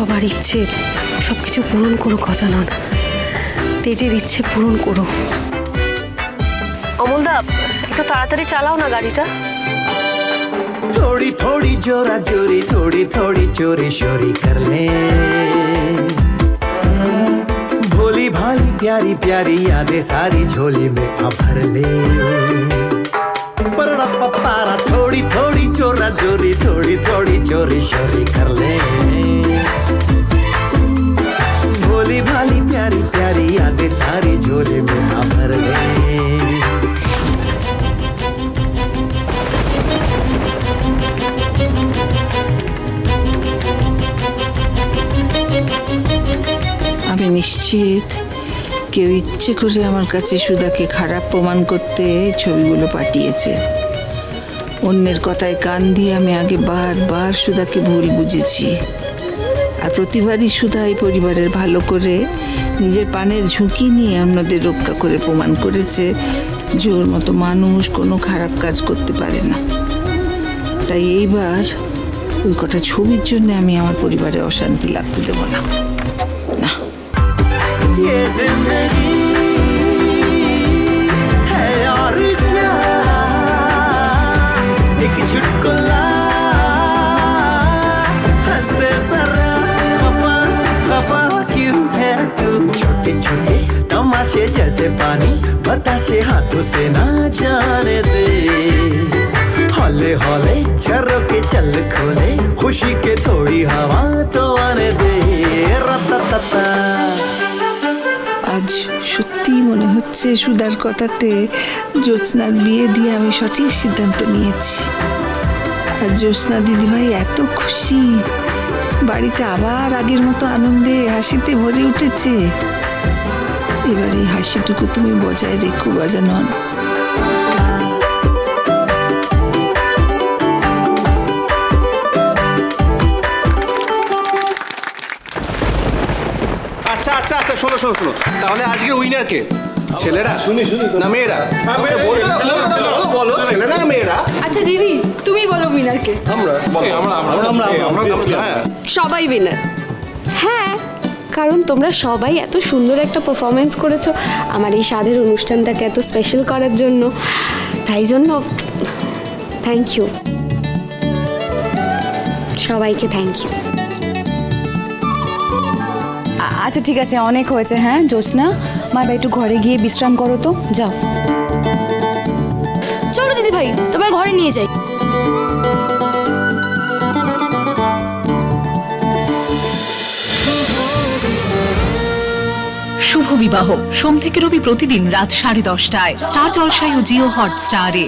সবার ইচ্ছে সব কিছু পূরণ করো গজানন তেজের ইচ্ছে পূরণ করো অমলদা একটু তাড়াতাড়ি চালাও না গাড়িটা थोड़ी थोड़ी जोरा जोरी थोड़ी थोड़ी चोरी शोरी कर ले भोली भाली प्यारी प्यारी यादें सारी झोली में आ भर ले परड़ा पपारा थोड़ी थोड़ी चोरा जोरी थोड़ी थोड़ी चोरी शोरी कर ले নিশ্চিত। কেউ ইচ্ছে করে আমার কাছে সুদাকে খারাপ প্রমাণ করতে ছবিগুলো পাঠিয়েছে। অন্যের কথায় কান দিয়ে আমি আগে বারবার সুধাকে ভুল বুঝেছি। আর প্রতিবারই সুধা এই পরিবারের ভালো করে নিজের পানের ঝুঁকি নিয়ে অন্যদের রক্ষা করে প্রমাণ করেছে ওর মতো মানুষ কোনো খারাপ কাজ করতে পারে না। তাই এইবার ওই কটা ছবির জন্য আমি আমার পরিবারে অশান্তি লাগতে দেবো না। ज़िंदगी है और तू छोटे छोटे तमाशे जैसे पानी बताशे हाथों से ना जाने दे हौले हौले झरोके चल खोले खुशी के थोड़ी हवा আজ সত্যি মনে হচ্ছে সুদার কথাতে জ্যোৎস্নার বিয়ে দিয়ে আমি সঠিক সিদ্ধান্ত নিয়েছি। আর জ্যোৎস্না দিদিভাই এত খুশি। বাড়িটা আবার আগের মতো আনন্দে হাসিতে ভরে উঠেছে। এবার এই হাসিটুকু তুমি বজায় রেখো গজানন শোনো শোনো শোনো। তাহলে আজকে উইনার কে? ছেলেরা শুনি শুনি না মেয়েরা? ওকে বলো, বলো, বলো, ছেলেরা না মেয়েরা? আচ্ছা দিদি তুমি বলো উইনারকে আমরা বলো। আমরা আমরা আমরা হ্যাঁ। সবাই উইনার হ্যাঁ কারণ তোমরা সবাই এত সুন্দর একটা পারফরমেন্স করেছ। আমার এই স্বাদের অনুষ্ঠানটাকে এত স্পেশাল করার জন্য। তাই জন্য থ্যাংক ইউ সবাইকে থ্যাংক ইউ আচ্ছা ঠিক আছে অনেক হয়েছে হ্যাঁ জ্যোৎস্না। মা ভাই একটু ঘরে গিয়ে বিশ্রাম করো তো যাও। চলো দিদি ভাই তোমায় ঘরে নিয়ে যাই। শুভ বিবাহ। সোম থেকে রবি প্রতিদিন রাত সাড়ে দশটায়। স্টার জলসায় ও জিও হটস্টারে।